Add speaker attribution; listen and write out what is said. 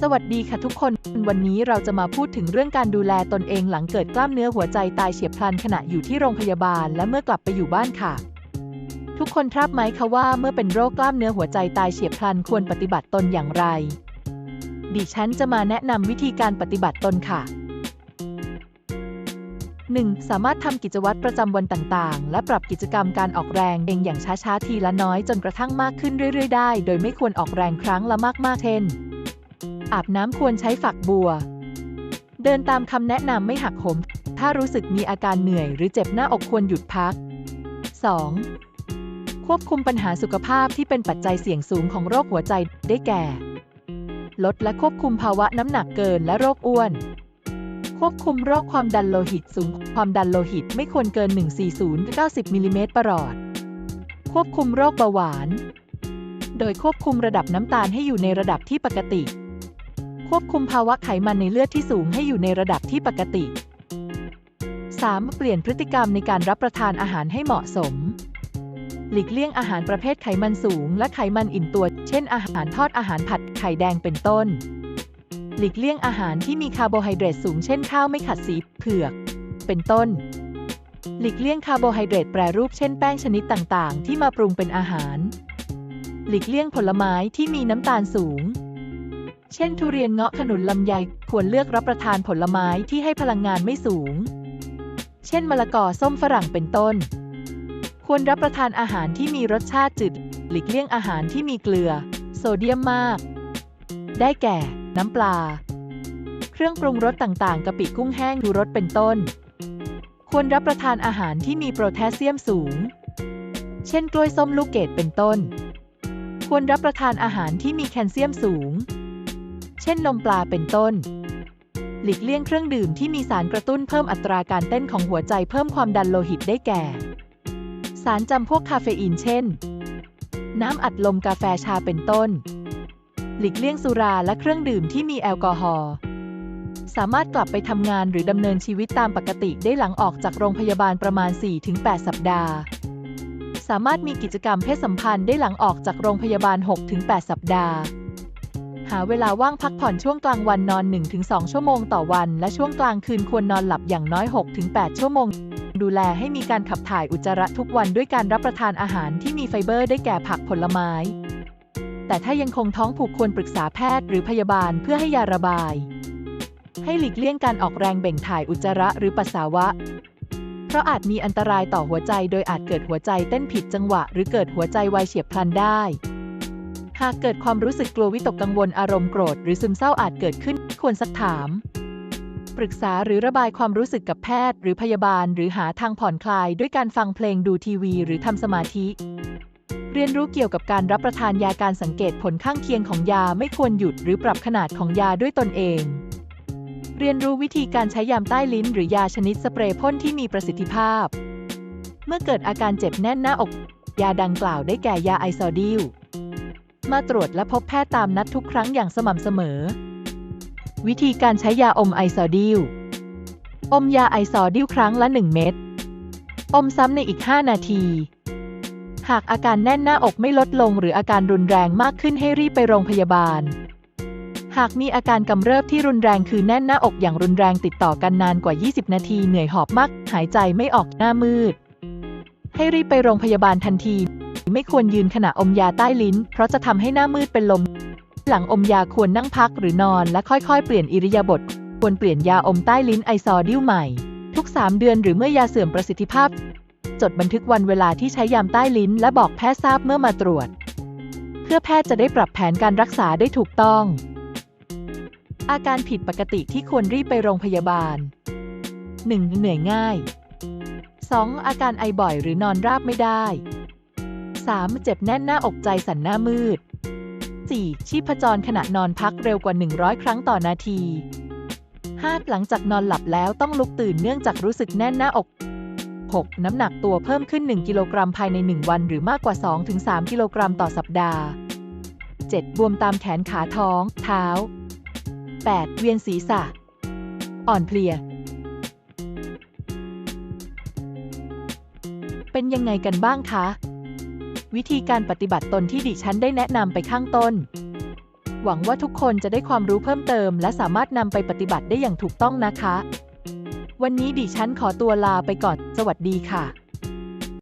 Speaker 1: สวัสดีค่ะทุกคน วันนี้เราจะมาพูดถึงเรื่องการดูแลตนเองหลังเกิดกล้ามเนื้อหัวใจตายเฉียบพลันขณะอยู่ที่โรงพยาบาลและเมื่อกลับไปอยู่บ้านค่ะ ทุกคนทราบไหมคะว่าเมื่อเป็นโรคกล้ามเนื้อหัวใจตายเฉียบพลันควรปฏิบัติตนอย่างไร ดิฉันจะมาแนะนำวิธีการปฏิบัติตนค่ะ 1. สามารถทำกิจวัตรประจำวันต่างๆ และปรับกิจกรรมการออกแรงเองอย่างช้าๆทีละน้อยจนกระทั่งมากขึ้นเรื่อยๆ ได้ โดยไม่ควรออกแรงครั้งละมากๆเช่น อาบน้ำควรใช้ฝักบัว เดินตามคำแนะนำไม่หักโหม ถ้ารู้สึกมีอาการเหนื่อยหรือเจ็บหน้าอกควรหยุดพัก 2. ควบคุมปัญหาสุขภาพที่เป็นปัจจัยเสี่ยงสูงของโรคหัวใจได้แก่ ลดและควบคุมภาวะน้ำหนักเกินและโรคอ้วน ควบคุมโรคความดันโลหิตสูง ความดันโลหิตไม่ควรเกิน 140-90มิลลิเมตรประหลอด ควบคุมโรคเบาหวาน โดยควบคุมระดับน้ำตาลให้อยู่ในระดับที่ปกติ ควบคุมภาวะไขมันในเลือดที่สูงให้อยู่ในระดับที่ปกติ 3. เปลี่ยนพฤติกรรมในการรับประทานอาหารให้เหมาะสม หลีกเลี่ยงอาหารประเภทไขมันสูง และไขมันอิ่มตัว เช่น อาหารทอดอาหารผัดไข่แดงเป็นต้น หลีกเลี่ยงอาหารที่มีคาร์โบไฮเดรตสูง เช่นข้าวไม่ขัดสีเผือก เป็นต้น หลีกเลี่ยงคาร์โบไฮเดรตแปรรูปเช่นแป้งชนิดต่างๆ ที่มาปรุงเป็นอาหาร หลีกเลี่ยงผลไม้ที่มีน้ำตาลสูง เช่น ทุเรียนเงาะขนุนลำไย ควรเลือกรับประทานผลไม้ที่ให้พลังงานไม่สูง เช่น มะละกอส้มฝรั่งเป็นต้น ควรรับประทานอาหารที่มีรสชาติจืด หลีกเลี่ยงอาหารที่มีเกลือ โซเดียมมาก ได้แก่ น้ำปลา เครื่องปรุงรสต่างๆกะปิกุ้งแห้งดูรสเป็นต้น ควรรับประทานอาหารที่มีโพแทสเซียมสูง เช่น กล้วยส้มลูกเกดเป็นต้น ควรรับประทานอาหารที่มีแคลเซียมสูง เช่นนมปลาเป็นต้น หลีกเลี่ยงเครื่องดื่มที่มีสารกระตุ้นเพิ่มอัตราการเต้นของหัวใจเพิ่มความดันโลหิตได้แก่ สารจำพวกคาเฟอีนเช่น น้ำอัดลมกาแฟชาเป็นต้น หลีกเลี่ยงสุราและเครื่องดื่มที่มีแอลกอฮอล์สามารถกลับไปทำงานหรือดำเนินชีวิตตามปกติได้หลังออกจากโรงพยาบาลประมาณ 4-8 สัปดาห์ สามารถมีกิจกรรมเพศสัมพันธ์ได้หลังออกจากโรงพยาบาล 6-8 สัปดาห์าเวลาว่างพักผ่อนช่วงกลางวันนอน 1-2 ชั่วโมงต่อวัน และช่วงกลางคืนควรนอนหลับอย่างน้อย 6-8 ชั่วโมง ดูแลให้มีการขับถ่ายอุจจาระทุกวันด้วยการรับประทานอาหารที่มีไฟเบอร์ได้แก่ผักผลไม้ แต่ถ้ายังคงท้องผูกควรปรึกษาแพทย์หรือพยาบาลเพื่อให้ยาระบาย ให้หลีกเลี่ยงการออกแรงเบ่งถ่ายอุจจาระหรือปัสสาวะเพราะอาจมีอันตรายต่อหัวใจ โดยอาจเกิดหัวใจเต้นผิดจังหวะ หรือเกิดหัวใจวายเฉียบพลันได้ หากเกิดความรู้สึกกลัววิตกกังวลอารมณ์โกรธหรือซึมเศร้าอาจเกิดขึ้น ควรสักถาม ปรึกษาหรือระบายความรู้สึกกับแพทย์ หรือพยาบาล หรือหาทางผ่อนคลายด้วยการฟังเพลงดูทีวี หรือทำสมาธิ เรียนรู้เกี่ยวกับการรับประทานยาการสังเกตผลข้างเคียงของยาไม่ควรหยุดหรือปรับขนาดของยาด้วยตนเอง เรียนรู้วิธีการใช้ยามใต้ลิ้น หรือยาชนิดสเปรย์พ่นที่มีประสิทธิภาพ เมื่อเกิดอาการเจ็บแน่นหน้าอก ยาดังกล่าวได้แก่ยาไอซอดิล มาตรวจและพบแพทย์ตามนัดทุกครั้งอย่างสม่ำเสมอ วิธีการใช้ยาอมไอซอดิลอมยาไอซอดิลครั้งละ 1 เม็ด อมซ้ำในอีก 5 นาที หากอาการแน่นหน้าอกไม่ลดลงหรืออาการรุนแรงมากขึ้นให้รีบไปโรงพยาบาล หากมีอาการกำเริบที่รุนแรงคือแน่นหน้าอกอย่างรุนแรงติดต่อกันนานกว่า 20 นาทีเหนื่อยหอบมาก หายใจไม่ออกหน้ามืด ให้รีบไปโรงพยาบาลทันที ไม่ควรยืนขณะอมยาใต้ลิ้น เพราะจะทำให้หน้ามืดเป็นลม หลังอมยาควรนั่งพักหรือนอนและค่อยๆ เปลี่ยนอิริยาบถ ควรเปลี่ยนยาอมใต้ลิ้นไอซอดิลใหม่ ทุก 3 เดือนหรือเมื่อยาเสื่อมประสิทธิภาพ จดบันทึกวันเวลาที่ใช้ยามใต้ลิ้น และบอกแพทย์ทราบเมื่อมาตรวจ เพื่อแพทย์จะได้ปรับแผนการรักษาได้ถูกต้อง อาการผิดปกติที่ควรรีบไปโรงพยาบาล 1. เหนื่อยง่าย 2. อาการไอบ่อยหรือนอนราบไม่ได้ 3. เจ็บแน่นหน้าอกใจสั่นหน้ามืด 4. ชีพจรขณะนอนพักเร็วกว่า 100 ครั้งต่อนาที 5. หลังจากนอนหลับแล้วต้องลุกตื่นเนื่องจากรู้สึกแน่นหน้าอก 6. น้ำหนักตัวเพิ่มขึ้น 1 กิโลกรัมภายใน 1 วันหรือมากกว่า 2-3 กิโลกรัมต่อสัปดาห์ 7. บวมตามแขนขาท้อง เท้า 8. เวียนศีรษะ อ่อนเพลีย เป็นยังไงกันบ้างคะ วิธีการปฏิบัติตนที่ดิฉันได้แนะนำไปข้างต้น หวังว่าทุกคนจะได้ความรู้เพิ่มเติม และสามารถนำไปปฏิบัติได้อย่างถูกต้องนะคะ วันนี้ดิฉันขอตัวลาไปก่อน สวัสดีค่ะ